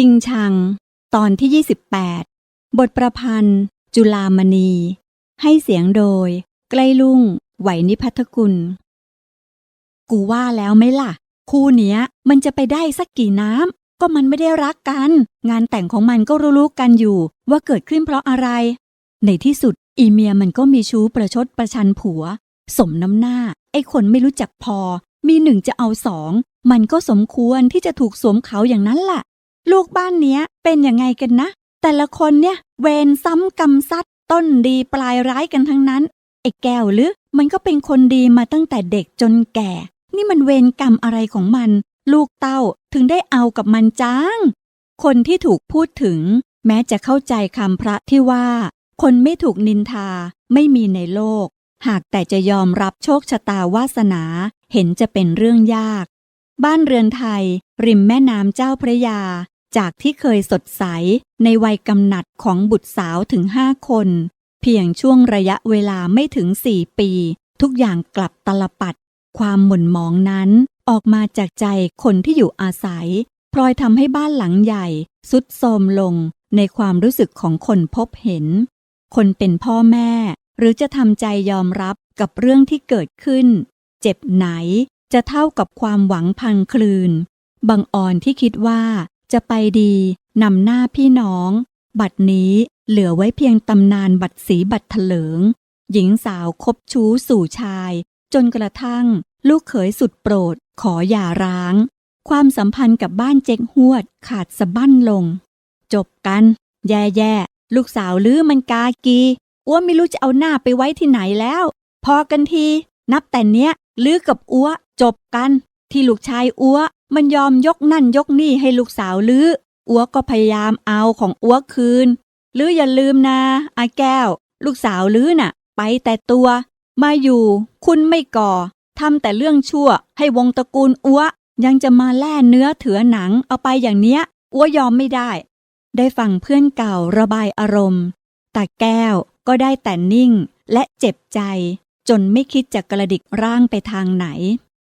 ชิงชัง ตอนที่ 28 บทประพันธ์ จุลามณี ให้เสียงโดย ใกล้ลุ่ง ไหวนิพัทกุล กูว่าแล้วไหมล่ะ คู่เนี้ย มันจะไปได้สักกี่น้ำ ก็มันไม่ได้รักกัน งานแต่งของมันก็รู้ๆกันอยู่ ว่าเกิดขึ้นเพราะอะไร ในที่สุด อีเมียมันก็มีชู้ประชดประชันผัว สมน้ำหน้า ไอ้คนไม่รู้จักพอ มีหนึ่งจะเอาสอง มันก็สมควรที่จะถูกสวมเขาอย่างนั้นล่ะ ลูกบ้านเนี้ยเป็นยังไงกันนะ แต่ละคนเนี่ยเวรซ้ำกรรมซัดต้นดีปลายร้ายกันทั้งนั้น ไอ้แก้วหรือมันก็เป็นคนดีมาตั้งแต่เด็กจนแก่ นี่มันเวรกรรมอะไรของมัน ลูกเต้าถึงได้เอากับมันจ้าง คนที่ถูกพูดถึง แม้จะเข้าใจคำพระที่ว่า คนไม่ถูกนินทาไม่มีในโลก หากแต่จะยอมรับโชคชะตาวาสนาเห็นจะเป็นเรื่องยาก บ้านเรือนไทย ริมแม่น้ำเจ้าพระยา จากที่เคยสดใสในวัยกำหนัดของบุตรสาวถึงห้าคน เพียงช่วงระยะเวลาไม่ถึงสี่ปี ทุกอย่างกลับตลปัด ความหม่นหมองนั้นออกมาจากใจคนที่อยู่อาศัย พลอยทำให้บ้านหลังใหญ่สุดโทรมลงในความรู้สึกของคนพบเห็น คนเป็นพ่อแม่ หรือจะทำใจยอมรับกับเรื่องที่เกิดขึ้น เจ็บไหนจะเท่ากับความหวังพังคลืน บางอ่อนที่คิดว่า จะไปดีนำหน้าพี่น้อง บัดนี้เหลือไว้เพียงตำนานบัตรสีบัตรเถลิง หญิงสาวคบชู้สู่ชาย จนกระทั่ง ลูกเขยสุดโปรด ขออย่าร้าง ความสัมพันธ์กับบ้านเจ๊กฮวดขาดสะบั้นลง จบกัน แย่ๆ ลูกสาวลือมันกากีอ้วไม่รู้จะเอาหน้าไปไว้ที่ไหนแล้ว พอกันที นับแต่เนี้ยลือกับอ้วจบกัน ที่ลูกชายอ้ว มันยอมยกนั่นยกนี่ให้ลูกสาวลืออ้วก็พยายามเอาของอ้วคืนลืออย่าลืมนะอาแก้ว ลูกสาวลือน่ะ ไปแต่ตัว มาอยู่ คุณไม่ก่อทำแต่เรื่องชั่ว ให้วงตระกูลอ้วยังจะมาแล่เนื้อเถือหนังเอาไปอย่างเนี้ยอ้วยอมไม่ได้ ได้ฟังเพื่อนเก่าระบายอารมณ์แต่แก้วก็ได้แต่นิ่งและเจ็บใจ จนไม่คิดจะกระดิกร่างไปทางไหน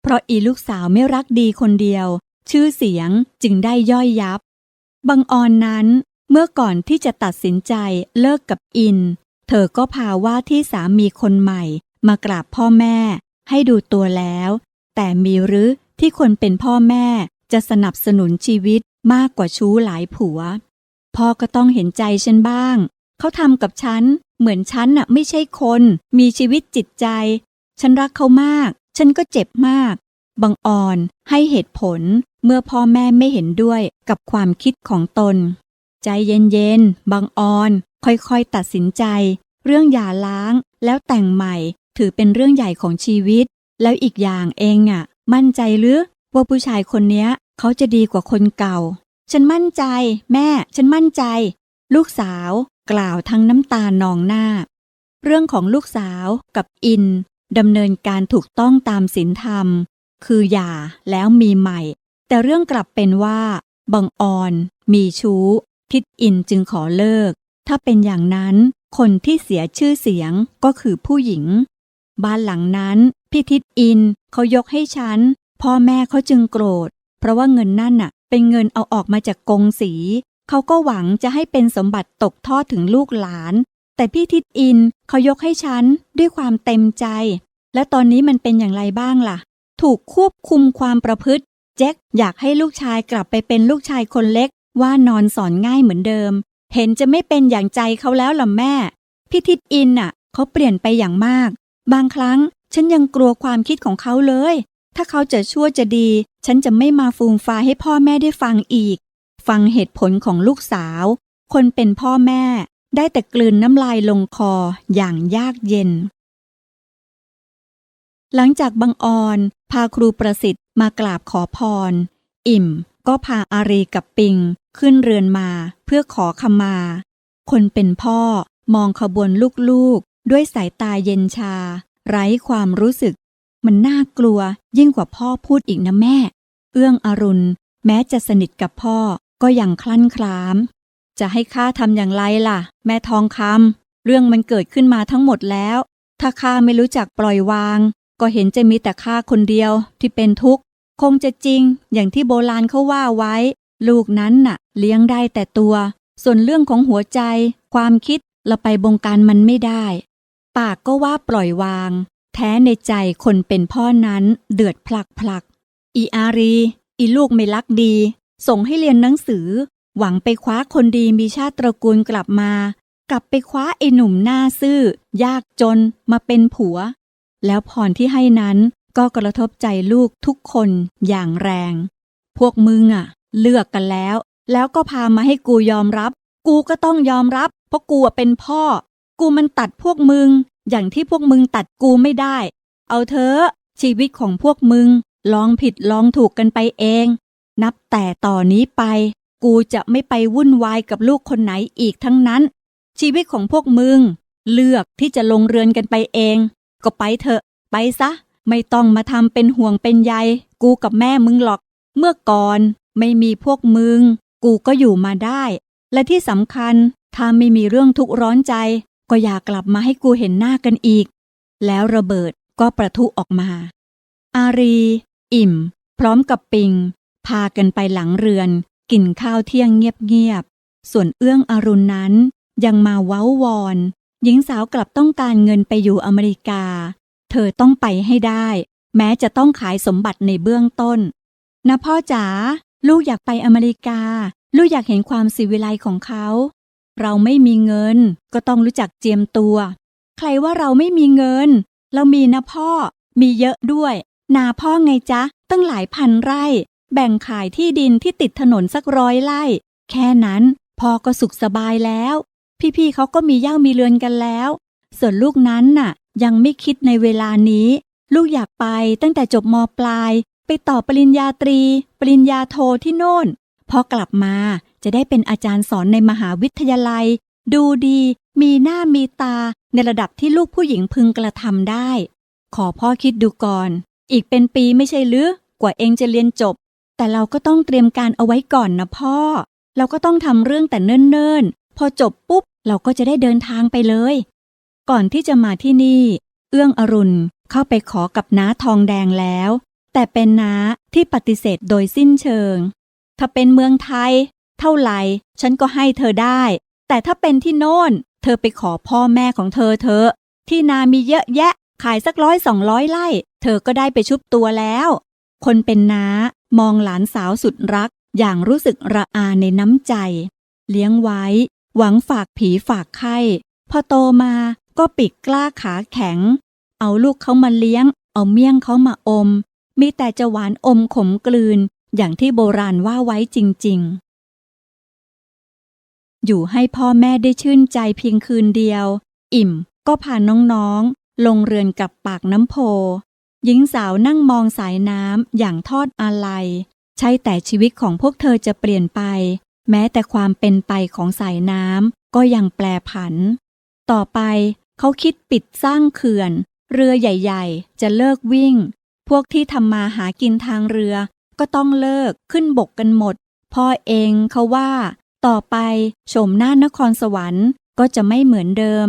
เพราะอีลูกสาวไม่รักดีคนเดียว ชื่อเสียงจึงได้ย่อยยับ บังออนนั้นเมื่อก่อนที่จะตัดสินใจเลิกกับอิน เธอก็พาว่าที่สามีคนใหม่ มากราบพ่อแม่ ให้ดูตัวแล้ว แต่มีหรือที่คนเป็นพ่อแม่จะสนับสนุนชีวิตมากกว่าชู้หลายผัว พ่อก็ต้องเห็นใจฉันบ้าง เขาทำกับฉัน เหมือนฉันน่ะไม่ใช่คน มีชีวิตจิตใจ ฉันรักเขามาก ฉันก็เจ็บมาก บังออนให้เหตุผลเมื่อพ่อแม่ไม่เห็นด้วยกับความคิดของตน ใจเย็นๆ บังออนค่อยๆตัดสินใจ เรื่องหย่าล้างแล้วแต่งใหม่ถือเป็นเรื่องใหญ่ของชีวิต แล้วอีกอย่างเองอะ มั่นใจหรือว่าผู้ชายคนเนี้ย เขาจะดีกว่าคนเก่า ฉันมั่นใจ แม่ ฉันมั่นใจ ลูกสาวกล่าวทั้งน้ำตานองหน้า เรื่องของลูกสาวกับอิน ดำเนินการถูกต้องตามศีลธรรม คือหย่าแล้วมีใหม่ แต่เรื่องกลับเป็นว่าบังออนมีชู้ ทิดอินจึงขอเลิก ถ้าเป็นอย่างนั้นคนที่เสียชื่อเสียงก็คือผู้หญิง บ้านหลังนั้นพี่ทิดอินเขายกให้ฉัน พ่อแม่เขาจึงโกรธ เพราะว่าเงินนั่นน่ะ เป็นเงินเอาออกมาจากกงสี เขาก็หวังจะให้เป็นสมบัติตกทอดถึงลูกหลาน แต่พี่ทิดอินเขายกให้ฉันด้วยความเต็มใจ และตอนนี้มันเป็นอย่างไรบ้างล่ะ ถูกควบคุมความประพฤติ แจ็คอยากให้ลูกชายกลับไปเป็นลูกชายคนเล็ก ว่านอนสอนง่ายเหมือนเดิม เห็นจะไม่เป็นอย่างใจเขาแล้วล่ะแม่ พี่ทิดอินน่ะ เขาเปลี่ยนไปอย่างมาก บางครั้งฉันยังกลัวความคิดของเขาเลย ถ้าเขาจะชั่วจะดี ฉันจะไม่มาฟูมฟาให้พ่อแม่ได้ฟังอีก ฟังเหตุผลของลูกสาว คนเป็นพ่อแม่ ได้แต่กลืนน้ำลายลงคออย่างยากเย็น หลังจากบังออนพาครูประสิทธิ์มากราบขอพร อิ่มก็พาอารีกับปิงขึ้นเรือนมาเพื่อขอขมา คนเป็นพ่อมองขบวนลูกๆ ด้วยสายตาเย็นชา ไร้ความรู้สึก มันน่ากลัวยิ่งกว่าพ่อพูดอีกนะแม่ เอื้องอรุณ แม้จะสนิทกับพ่อก็ยังคลั่นคลาม จะให้ข้าทำอย่างไรล่ะ แม่ทองคำเรื่องมันเกิดขึ้นมาทั้งหมดแล้ว ถ้าข้าไม่รู้จักปล่อยวาง ก็เห็นจะมีแต่ข้าคนเดียวที่เป็นทุกข์ คงจะจริง อย่างที่โบราณเขาว่าไว้ ลูกนั้นน่ะ เลี้ยงได้แต่ตัว ส่วนเรื่องของหัวใจ ความคิดเราไปบงการมันไม่ได้ ปากก็ว่าปล่อยวาง แท้ในใจคนเป็นพ่อนั้นเดือดพลักพลักอีอารี อีลูกไม่รักดี ส่งให้เรียนหนังสือ หวังไปคว้าคนดีมีชาติตระกูลกลับมา กลับไปคว้าไอ้หนุ่มหน้าซื่อ ยากจนมาเป็นผัว แล้วพรที่ให้นั้นก็กระทบใจลูกทุกคนอย่างแรง พวกมึงอะเลือกกันแล้ว แล้วก็พามาให้กูยอมรับ กูก็ต้องยอมรับ เพราะกูเป็นพ่อ กูมันตัดพวกมึง อย่างที่พวกมึงตัดกูไม่ได้ เอาเถอะชีวิตของพวกมึงลองผิดลองถูกกันไปเอง นับแต่ต่อนนี้ไป กูจะไม่ไปวุ่นวายกับลูกคนไหนอีกทั้งนั้น ชีวิตของพวกมึง เลือกที่จะลงเรือนกันไปเอง ก็ไปเถอะ ไปซะ ไม่ต้องมาทำเป็นห่วงเป็นใย กูกับแม่มึงหรอก เมื่อก่อนไม่มีพวกมึง กูก็อยู่มาได้ และที่สำคัญ ถ้าไม่มีเรื่องทุกข์ร้อนใจ ก็อย่ากลับมาให้กูเห็นหน้ากันอีก แล้วระเบิดก็ประทุออกมา อารี อิ่ม พร้อมกับปิง พากันไปหลังเรือน กินข้าวเที่ยงเงียบๆ ส่วนเอื้องอรุณนั้นยังมาเว้าวอน หญิงสาวกลับต้องการเงินไปอยู่อเมริกา เธอต้องไปให้ได้ แม้จะต้องขายสมบัติในเบื้องต้น นะพ่อจ๋าลูกอยากไปอเมริกา ลูกอยากเห็นความสิวิไลของเขา เราไม่มีเงิน ก็ต้องรู้จักเจียมตัว ใครว่าเราไม่มีเงิน เรามีนะพ่อ มีเยอะด้วย นาพ่อไงจ๊ะ ตั้งหลายพันไร่ แบ่งขายที่ดินที่ติดถนนสักร้อยไร่ แค่นั้นพ่อก็สุขสบายแล้ว พี่ๆเขาก็มีเย่ามีเรือนกันแล้ว ส่วนลูกนั้นน่ะ ยังไม่คิดในเวลานี้ ลูกอยากไปตั้งแต่จบมปลาย ไปต่อปริญญาตรี ปริญญาโทที่โน่น พอกลับมาจะได้เป็นอาจารย์สอนในมหาวิทยาลัย ดูดี มีหน้ามีตาในระดับที่ลูกผู้หญิงพึงกระทำได้ ขอพ่อคิดดูก่อน อีกเป็นปีไม่ใช่หรือกว่าเองจะเรียนจบ แต่เราก็ต้องเตรียมการเอาไว้ก่อนนะพ่อ เราก็ต้องทำเรื่องแต่เนิ่นๆ พอจบปุ๊บเราก็จะได้เดินทางไปเลย ก่อนที่จะมาที่นี่ เอื้องอรุณเข้าไปขอกับน้าทองแดงแล้ว แต่เป็นน้าที่ปฏิเสธโดยสิ้นเชิง ถ้าเป็นเมืองไทย เท่าไหร่ฉันก็ให้เธอได้ แต่ถ้าเป็นที่โน่น เธอไปขอพ่อแม่ของเธอเถอที่นามีเยอะแยะ ขายสักร้อยสองร้อยไร่ เธอก็ได้ไปชุบตัวแล้ว คนเป็นน้า มองหลานสาวสุดรักอย่างรู้สึกระอาในน้ำใจ เลี้ยงไว้ หวังฝากผีฝากไข้พอโตมาก็ปิดกล้าขาแข็ง เอาลูกเขามาเลี้ยง เอาเมี่ยงเขามาอม มีแต่จะหวานอมขมกลืน อย่างที่โบราณว่าไว้จริง ๆ อยู่ให้พ่อแม่ได้ชื่นใจเพียงคืนเดียว อิ่มก็พาน้องๆ ลงเรือนกับปากน้ำโพ หญิงสาวนั่งมองสายน้ำอย่างทอดอาลัย ใช่แต่ชีวิตของพวกเธอจะเปลี่ยนไป แม้แต่ความเป็นไปของสายน้ำก็ยังแปรผัน ต่อไปเขาคิดปิดสร้างเขื่อน เรือใหญ่ๆ จะเลิกวิ่ง พวกที่ทำมาหากินทางเรือ ก็ต้องเลิกขึ้นบกกันหมด พ่อเองเขาว่า ต่อไปโฉมหน้านครสวรรค์ก็จะไม่เหมือนเดิม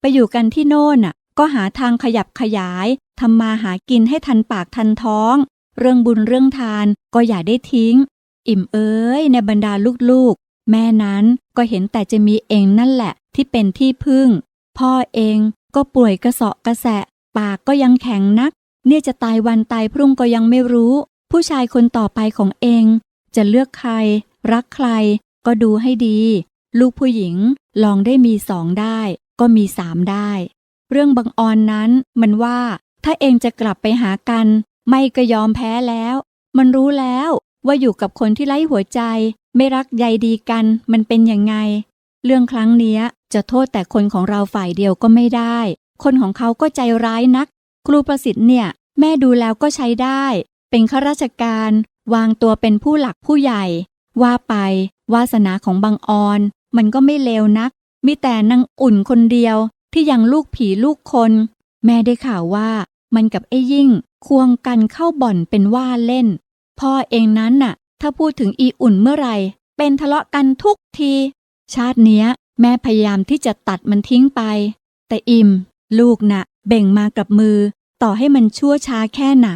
ไปอยู่กันที่โน่นน่ะก็หาทางขยับขยาย ทำมาหากินให้ทันปากทันท้อง เรื่องบุญเรื่องทานก็อย่าได้ทิ้ง อิ่มเอ้ยในบรรดาลูกๆ แม่นั้นก็เห็นแต่จะมีเองนั่นแหละที่เป็นที่พึ่ง พ่อเองก็ป่วยกระเสาะกระแสะ ปากก็ยังแข็งนัก เนี่ยจะตายวันตายพรุ่งก็ยังไม่รู้ ผู้ชายคนต่อไปของเอง จะเลือกใคร รักใคร ก็ดูให้ดี ลูกผู้หญิงลองได้มีสองได้ ก็มีสามได้ เรื่องบังออนนั้นมันว่า ถ้าเองจะกลับไปหากัน ไม่ก็ยอมแพ้แล้ว มันรู้แล้วว่าอยู่กับคนที่ไร้หัวใจ ไม่รักใยดีกันมันเป็นยังไง เรื่องครั้งเนี้ยจะโทษแต่คนของเราฝ่ายเดียวก็ไม่ได้ คนของเขาก็ใจร้ายนัก ครูประสิทธิ์เนี่ย แม่ดูแล้วก็ใช้ได้ เป็นข้าราชการ วางตัวเป็นผู้หลักผู้ใหญ่ ว่าไป วาสนาของบางออน มันก็ไม่เลวนัก มีแต่นางอุ่นคนเดียวที่ยังลูกผีลูกคน แม่ได้ข่าวว่า มันกับไอ้ยิ่งควงกันเข้าบ่อนเป็นว่าเล่น พ่อเองนั้นน่ะ ถ้าพูดถึงอีอุ่นเมื่อไหร่ เป็นทะเลาะกันทุกที ชาติเนี้ย แม่พยายามที่จะตัดมันทิ้งไป แต่อิม ลูกน่ะ เบ่งมากับมือ ต่อให้มันชั่วช้าแค่ไหน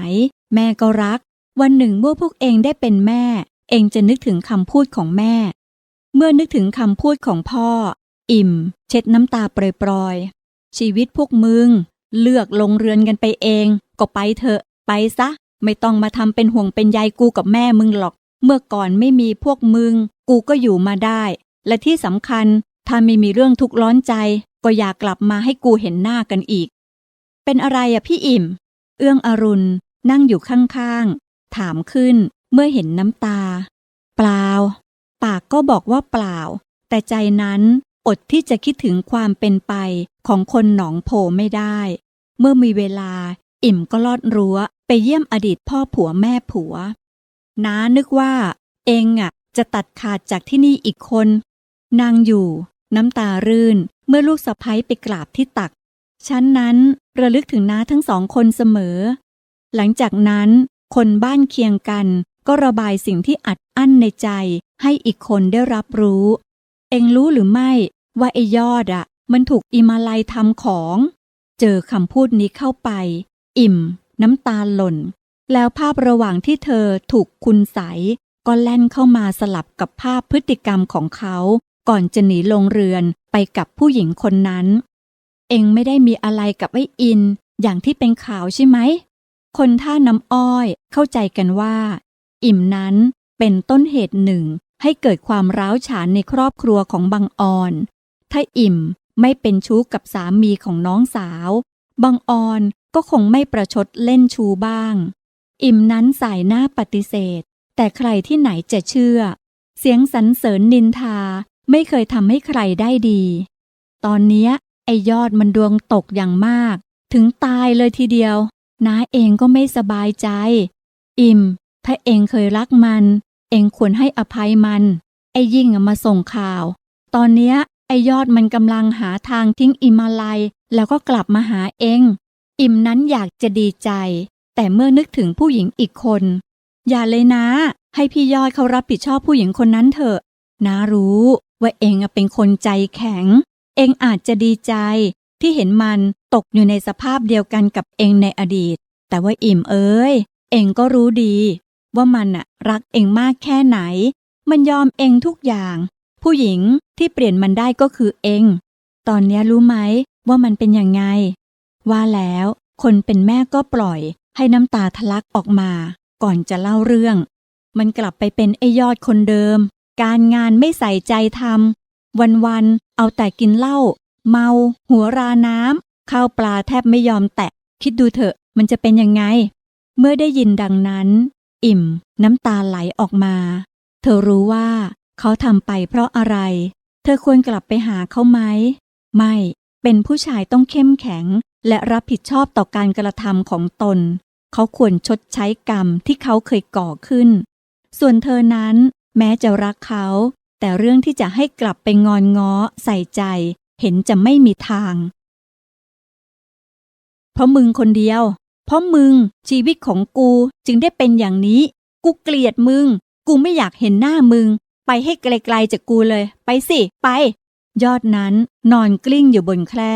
แม่ก็รัก วันหนึ่งเมื่อพวกเองได้เป็นแม่ เองจะนึกถึงคำพูดของแม่ เมื่อนึกถึงคำพูดของพ่อ อิ่ม เช็ดน้ำตาปรอยๆชีวิตพวกมึง เลือกลงเรือนกันไปเอง ก็ไปเถอะ ไปซะ ไม่ต้องมาทำเป็นห่วงเป็นใยกูกับแม่มึงหรอก เมื่อก่อนไม่มีพวกมึง กูก็อยู่มาได้ และที่สำคัญ ถ้าไม่มีเรื่องทุกข์ร้อนใจ ก็อยากกลับมาให้กูเห็นหน้ากันอีก เป็นอะไรอะพี่อิ่ม เอื้องอรุณ นั่งอยู่ข้างๆ ถามขึ้นเมื่อเห็นน้ำตา เปล่า ปากก็บอกว่าเปล่า แต่ใจนั้น อดที่จะคิดถึงความเป็นไปของคนหนองโพไม่ได้ เมื่อมีเวลา อิ่มก็ลอดรั้ว ไปเยี่ยมอดีตพ่อผัวแม่ผัว น้านึกว่า เองอะ จะตัดขาดจากที่นี่อีกคน นางอยู่ น้ำตารื่นเมื่อลูกสะพ้ยไปกราบที่ตักฉันนั้นระลึกถึงน้าทั้งสองคนเสมอ หลังจากนั้น คนบ้านเคียงกันก็ระบายสิ่งที่อัดอั้นในใจให้อีกคนได้รับรู้ เองรู้หรือไม่ ว่าไอ้ยอดอะมันถูกอิมาลัยทำของ เจอคำพูดนี้เข้าไป อิ่ม น้ำตาหล่น แล้วภาพระหว่างที่เธอถูกคุณใสก็แล่นเข้ามาสลับกับภาพพฤติกรรมของเขา ก่อนจะหนีลงเรือนไปกับผู้หญิงคนนั้น เองไม่ได้มีอะไรกับไอ้อิน อย่างที่เป็นข่าวใช่ไหม คนท่าน้ำอ้อยเข้าใจกันว่า อิ่มนั้นเป็นต้นเหตุหนึ่งให้เกิดความร้าวฉานในครอบครัวของบังออน ถ้าอิ่มไม่เป็นชู้กับสามีของน้องสาวบังออนก็คงไม่ประชดเล่นชูบ้าง อิ่มนั้นสายหน้าปฏิเสธ แต่ใครที่ไหนจะเชื่อ เสียงสรรเสริญนินทาไม่เคยทำให้ใครได้ดี ตอนนี้ไอยอดมันดวงตกอย่างมาก ถึงตายเลยทีเดียวน้าเองก็ไม่สบายใจ อิ่ม ถ้าเองเคยรักมัน เองควรให้อภัยมัน ไอ้ยิ่งมาส่งข่าว ตอนเนี้ย ไอยอดมันกำลังหาทางทิ้งอิมาลัย แล้วก็กลับมาหาเอง อิมนั้นอยากจะดีใจ แต่เมื่อนึกถึงผู้หญิงอีกคน อย่าเลยนะ ให้พี่ยอดเขารับผิดชอบผู้หญิงคนนั้นเถอะนารู้ว่าเองเป็นคนใจแข็ง เองอาจจะดีใจ ที่เห็นมันตกอยู่ในสภาพเดียวกันกับเองในอดีต แต่ว่าอิ่มเอ้ย เองก็รู้ดี ว่ามันอะรักเองมากแค่ไหน มันยอมเองทุกอย่าง ผู้หญิงที่เปลี่ยนมันได้ก็คือเอง ตอนนี้รู้ไหมว่ามันเป็นยังไง ว่าแล้วคนเป็นแม่ก็ปล่อย ให้น้ำตาทะลักออกมา ก่อนจะเล่าเรื่อง มันกลับไปเป็นไอยอดคนเดิม การงานไม่ใส่ใจทำวันๆเอาแต่กินเหล้าเมา หัวราน้ำข้าวปลาแทบไม่ยอมแตะ คิดดูเถอะมันจะเป็นยังไง เมื่อได้ยินดังนั้น อิ่ม น้ำตาไหลออกมา เธอรู้ว่า เขาทำไปเพราะอะไร เธอควรกลับไปหาเขาไหม ไม่ เป็นผู้ชายต้องเข้มแข็ง และรับผิดชอบต่อการกระทำของตน เขาควรชดใช้กรรมที่เขาเคยก่อขึ้น ส่วนเธอนั้นแม้จะรักเขา แต่เรื่องที่จะให้กลับไปงอนง้อใส่ใจ เห็นจะไม่มีทาง เพราะมึงคนเดียว เพราะมึงชีวิตของกูจึงได้เป็นอย่างนี้ กูเกลียดมึง กูไม่อยากเห็นหน้ามึง ไปให้ไกลๆจากกูเลย ไปสิ ไป ยอดนั้นนอนกลิ้งอยู่บนแคร่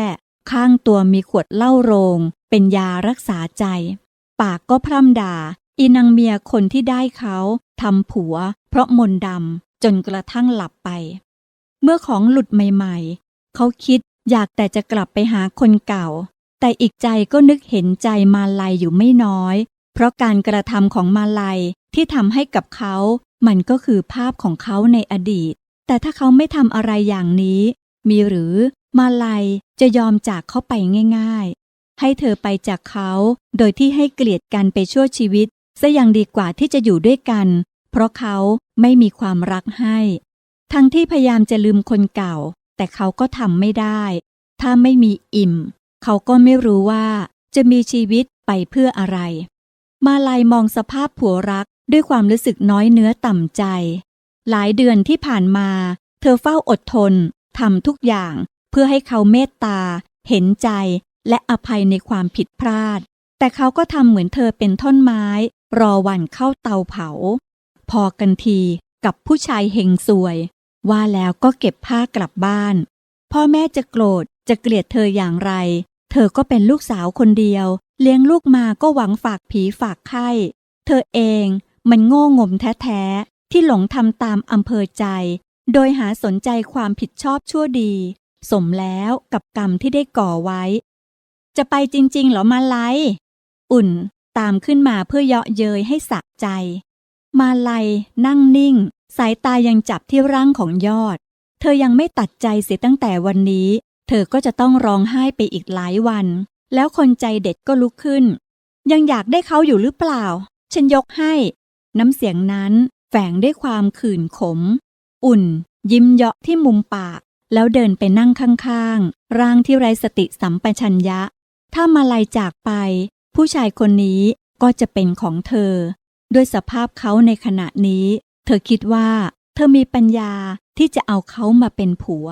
ข้างตัวมีขวดเหล้าโรง เป็นยารักษาใจ ปากก็พร่ำด่า อีนางเมียคนที่ได้เขาทำผัว เพราะมนต์ดำจนกระทั่งหลับไป เมื่อของหลุดใหม่ๆ เขาคิดอยากแต่จะกลับไปหาคนเก่า แต่อีกใจก็นึกเห็นใจมาลัยอยู่ไม่น้อย เพราะการกระทำของมาลัยที่ทำให้กับเขา มันก็คือภาพของเขาในอดีต แต่ถ้าเขาไม่ทำอะไรอย่างนี้ มีหรือมาลัยจะยอมจากเขาไปง่ายๆ ให้เธอไปจากเขา โดยที่ให้เกลียดกันไปชั่วชีวิตซะยังดีกว่าที่จะอยู่ด้วยกัน เพราะเขาไม่มีความรักให้ ทั้งที่พยายามจะลืมคนเก่า แต่เขาก็ทำไม่ได้ ถ้าไม่มีอิ่ม เขาก็ไม่รู้ว่าจะมีชีวิตไปเพื่ออะไร มาลายมองสภาพผัวรัก ด้วยความรู้สึกน้อยเนื้อต่ำใจ หลายเดือนที่ผ่านมา เธอเฝ้าอดทนทำทุกอย่างเพื่อให้เขาเมตตา เห็นใจ และอภัยในความผิดพลาด แต่เขาก็ทำเหมือนเธอเป็นท่อนไม้ รอวันเข้าเตาเผา พอกันทีกับผู้ชายเฮงซวย ว่าแล้วก็เก็บผ้ากลับบ้าน พ่อแม่จะโกรธจะเกลียดเธออย่างไร เธอก็เป็นลูกสาวคนเดียว เลี้ยงลูกมาก็หวังฝากผีฝากไข้ เธอเอง มันโง่งมแท้ๆ ที่หลงทำตามอำเภอใจ โดยหาสนใจความผิดชอบชั่วดี สมแล้วกับกรรมที่ได้ก่อไว้ จะไปจริงๆหรอมาลัยอุ่นตามขึ้นมาเพื่อเยาะเย้ยให้สะใจ มาลัยนั่งนิ่ง สายตายังจับที่ร่างของยอด เธอยังไม่ตัดใจเสียตั้งแต่วันนี้ เธอก็จะต้องร้องไห้ไปอีกหลายวัน แล้วคนใจเด็ดก็ลุกขึ้น ยังอยากได้เขาอยู่หรือเปล่า ฉันยกให้ น้ำเสียงนั้นแฝงด้วยความขื่นขม อุ่น ยิ้มเยาะที่มุมปาก แล้วเดินไปนั่งข้างๆ ร่างที่ไร้สติสัมปชัญญะ ถ้ามาลายจากไป ผู้ชายคนนี้ก็จะเป็นของเธอ ด้วยสภาพเขาในขณะนี้ เธอคิดว่า เธอมีปัญญาที่จะเอาเขามาเป็นผัว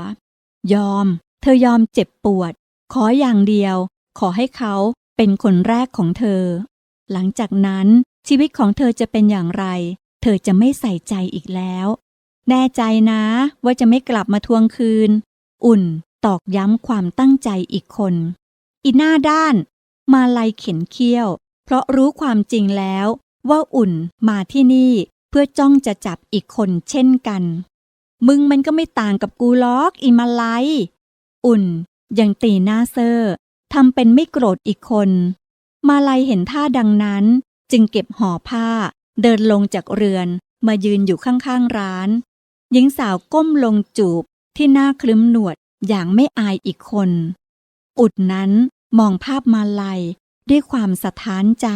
ยอม เธอยอมเจ็บปวด ขออย่างเดียว ขอให้เขาเป็นคนแรกของเธอ หลังจากนั้น ชีวิตของเธอจะเป็นอย่างไร เธอจะไม่ใส่ใจอีกแล้ว แน่ใจนะว่าจะไม่กลับมาทวงคืน อุ่นตอกย้ำความตั้งใจอีกคน อีหน้าด้าน มาลายเข็นเคี้ยว เพราะรู้ความจริงแล้ว ว่าอุ่นมาที่นี่เพื่อจ้องจะจับอีกคนเช่นกัน มึงมันก็ไม่ต่างกับกูล็อกอีมาลายอุ่นยังตีหน้าเซอร์ทำเป็นไม่โกรธอีกคน มาลายเห็นท่าดังนั้น จึงเก็บห่อผ้า เดินลงจากเรือน มายืนอยู่ข้างๆร้าน หญิงสาวก้มลงจูบที่หน้าคลึ้มหนวดอย่างไม่อายอีกคน อุดนั้นมองภาพมาลัยด้วยความสะท้านใจ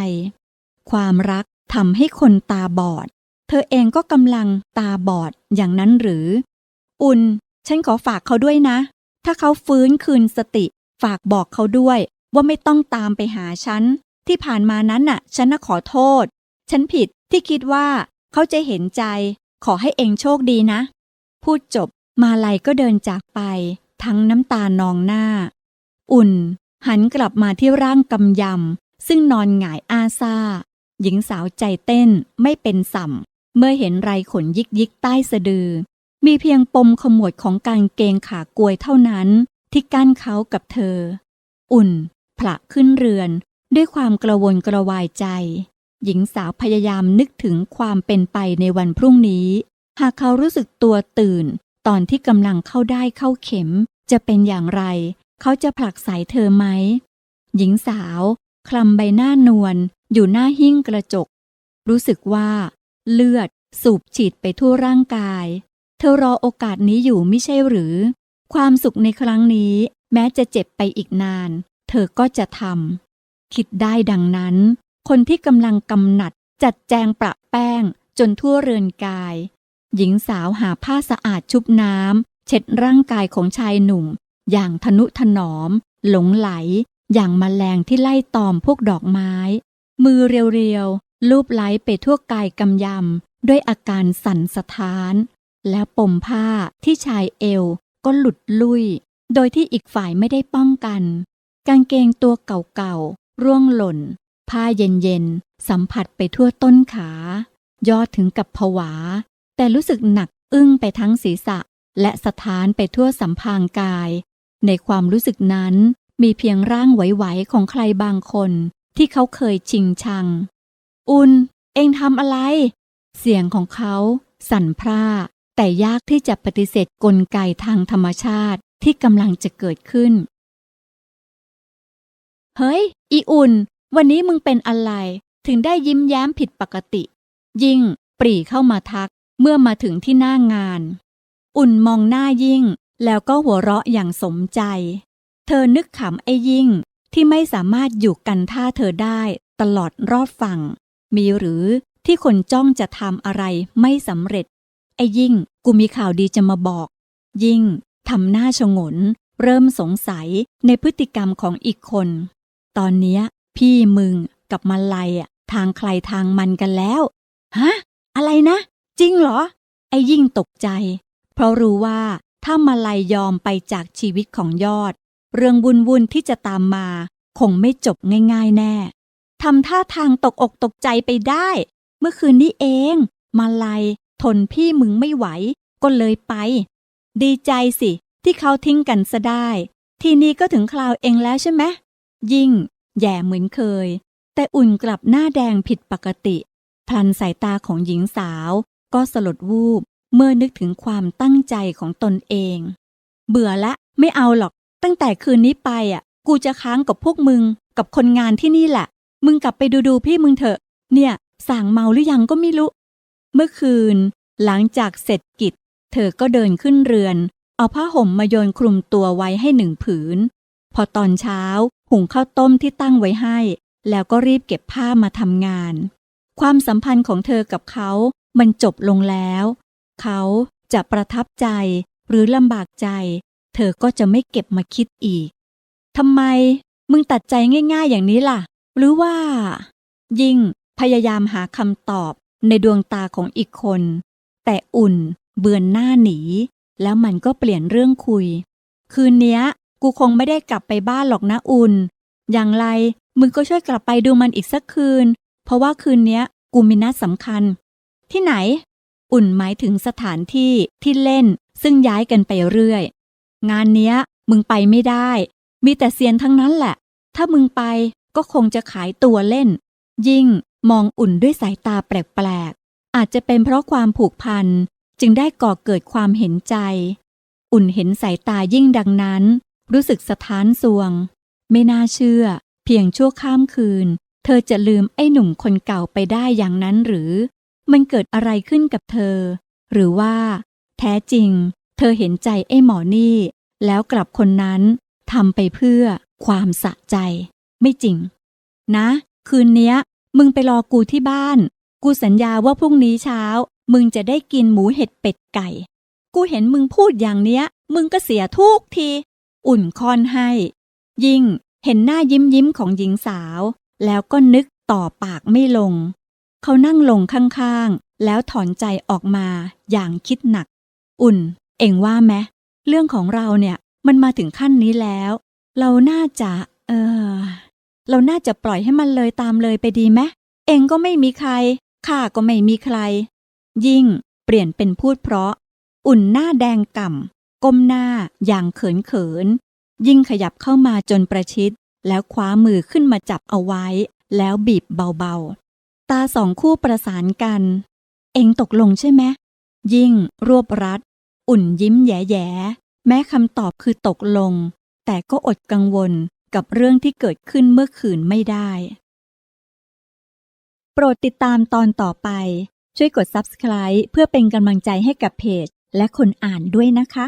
ความรักทำให้คนตาบอด เธอเองก็กำลังตาบอดอย่างนั้นหรือ อุ่น ฉันขอฝากเขาด้วยนะ ถ้าเขาฟื้นคืนสติ ฝากบอกเขาด้วยว่าไม่ต้องตามไปหาฉัน ที่ผ่านมานั้นน่ะ ฉันน่ะขอโทษ ฉันผิดที่คิดว่าเขาจะเห็นใจ ขอให้เองโชคดีนะ พูดจบมาลัยก็เดินจากไป ทั้งน้ำตานองหน้า อุ่น หันกลับมาที่ร่างกำยำ ซึ่งนอนหงายอาซาหญิงสาวใจเต้นไม่เป็นสัมเมื่อเห็นไรขนยิกยิกใต้สะดือ มีเพียงปมขมวดของกางเกงขากวยเท่านั้น ที่กั้นเขากับเธอ อุ่นผละขึ้นเรือน ด้วยความกระวนกระวายใจ หญิงสาวพยายามนึกถึงความเป็นไปในวันพรุ่งนี้ หากเขารู้สึกตัวตื่น ตอนที่กำลังเข้าได้เข้าเข็ม จะเป็นอย่างไร เขาจะผลักใสเธอไหม หญิงสาวคลำใบหน้านวลอยู่หน้าหิ้งกระจก รู้สึกว่า เลือดสูบฉีดไปทั่วร่างกาย เธอรอโอกาสนี้อยู่ไม่ใช่หรือ ความสุขในครั้งนี้ แม้จะเจ็บไปอีกนาน เธอก็จะทำ คิดได้ดังนั้น คนที่กำลังกำหนัดจัดแจงประแป้งจนทั่วเรือนกาย หญิงสาวหาผ้าสะอาดชุบน้ำเช็ดร่างกายของชายหนุ่ม อย่างทนุถนอม หลงไหล อย่างมแมลงที่ไล่ตอมพวกดอกไม้ มือเรียวๆลูบไล้ไปทั่วกายกำยำด้วยอาการสั่นสะท้าน แล้วปมผ้าที่ชายเอวก็หลุดลุย โดยที่อีกฝ่ายไม่ได้ป้องกัน กางเกงตัวเก่า ร่วงหล่น ผ้าเย็นๆ สัมผัสไปทั่วต้นขา ยอดถึงกับผวา แต่รู้สึกหนักอึ้งไปทั้งศีรษะ และสถานไปทั่วสัมพางกาย ในความรู้สึกนั้นมีเพียงร่างไหวๆของใครบางคน ที่เขาเคยชิงชัง อุนเองทำอะไร เสียงของเขาสั่นพร่า แต่ยากที่จะปฏิเสธกลไกทางธรรมชาติที่กำลังจะเกิดขึ้น เฮ้ย อีอุ่น วันนี้มึงเป็นอะไร ถึงได้ยิ้มแย้มผิดปกติ ยิ่ง ปรีเข้ามาทัก เมื่อมาถึงที่หน้างาน อุ่นมองหน้ายิ่ง แล้วก็หัวเราะอย่างสมใจ เธอนึกขำไอ้ยิ่ง ที่ไม่สามารถอยู่กันท่าเธอได้ตลอดรอดฝั่ง มีหรือที่คนจ้องจะทำอะไรไม่สำเร็จ ไอ้ยิ่ง กูมีข่าวดีจะมาบอก ยิ่งทำหน้าชงน เริ่มสงสัยในพฤติกรรมของอีกคน ตอนเนี้ย พี่มึงกับมาลัยอะทางใครทางมันกันแล้ว ฮะ อะไรนะ จริงเหรอ ไอ้ยิ่งตกใจ เพราะรู้ว่าถ้ามาลัยยอมไปจากชีวิตของยอด เรื่องวุ่นวุ่นที่จะตามมา คงไม่จบง่าย ๆ แน่ทำท่าทางตกอกตกใจไปได้ เมื่อคืนนี้เอง มาลัยทนพี่มึงไม่ไหว ก็เลยไป ดีใจสิ ที่เขาทิ้งกันซะได้ ทีนี้ก็ถึงคราวเองแล้วใช่ไหม ยิ่ง แย่เหมือนเคย แต่อุ่นกลับหน้าแดงผิดปกติ พลันสายตาของหญิงสาว ก็สลดวูบ เมื่อนึกถึงความตั้งใจของตนเอง เบื่อละ ไม่เอาหรอก ตั้งแต่คืนนี้ไปอะ กูจะค้างกับพวกมึง กับคนงานที่นี่แหละ มึงกลับไปดูดูพี่มึงเถอะ เนี่ย สั่งเมาหรือยังก็ไม่รู้ เมื่อคืน หลังจากเสร็จกิจ เธอก็เดินขึ้นเรือน เอาผ้าห่มมาโยนคลุมตัวไว้ให้หนึ่งผืน พอตอนเช้า หุงข้าวต้มที่ตั้งไว้ให้ แล้วก็รีบเก็บผ้ามาทำงาน ความสัมพันธ์ของเธอกับเขามันจบลงแล้ว เขาจะประทับใจหรือลำบากใจ เธอก็จะไม่เก็บมาคิดอีกทำไมมึงตัดใจง่าย ๆอย่างนี้ล่ะ หรือว่า ยิ่งพยายามหาคำตอบในดวงตาของอีกคน แต่อุ่นเบือนหน้าหนี แล้วมันก็เปลี่ยนเรื่องคุย คืนเนี้ย กูคงไม่ได้กลับไปบ้านหรอกนะอุ่น อย่างไรมึงก็ช่วยกลับไปดูมันอีกสักคืน เพราะว่าคืนเนี้ย กูมีนัดสำคัญ ที่ไหน อุ่นหมายถึงสถานที่ที่เล่น ซึ่งย้ายกันไปเรื่อย งานเนี้ย มึงไปไม่ได้ มีแต่เซียนทั้งนั้นแหละ ถ้ามึงไปก็คงจะขายตัวเล่น ยิ่งมองอุ่นด้วยสายตาแปลกๆ อาจจะเป็นเพราะความผูกพัน จึงได้ก่อเกิดความเห็นใจ อุ่นเห็นสายตายิ่งดังนั้น รู้สึกสะท้านสวง ไม่น่าเชื่อ เพียงชั่วข้ามคืน เธอจะลืมไอ้หนุ่มคนเก่าไปได้อย่างนั้นหรือ มันเกิดอะไรขึ้นกับเธอ หรือว่า แท้จริง เธอเห็นใจไอ้หมอนี่ แล้วกลับคนนั้นทำไปเพื่อความสะใจ ไม่จริง นะ คืนเนี้ย มึงไปรอกูที่บ้าน กูสัญญาว่าพรุ่งนี้เช้า มึงจะได้กินหมูเห็ดเป็ดไก่ กูเห็นมึงพูดอย่างเนี้ย มึงก็เสียทุกที อุ่นคอนให้ ยิ่งเห็นหน้ายิ้มยิ้มของหญิงสาว แล้วก็นึกต่อปากไม่ลง เขานั่งลงข้างๆ แล้วถอนใจออกมาอย่างคิดหนัก อุ่น เอ็งว่าไหมเรื่องของเราเนี่ยมันมาถึงขั้นนี้แล้ว เราน่าจะ เออ เราน่าจะปล่อยให้มันเลยตามเลยไปดีไหมเองก็ไม่มีใคร ข้าก็ไม่มีใคร ยิ่งเปลี่ยนเป็นพูดเพราะ อุ่นหน้าแดงก่ำ ก้มหน้าอย่างเขินเขินๆยิ่งขยับเข้ามาจนประชิด แล้วคว้ามือขึ้นมาจับเอาไว้ แล้วบีบเบาๆ ตาสองคู่ประสานกัน เองตกลงใช่ไหมยิ่ง รวบรัด อุ่นยิ้มแย่ๆแม้คำตอบคือตกลง แต่ก็อดกังวลกับเรื่องที่เกิดขึ้นเมื่อคืนไม่ได้ โปรดติดตามตอนต่อไป ช่วยกด subscribe เพื่อเป็นกำลังใจให้กับเพจ และคนอ่านด้วยนะคะ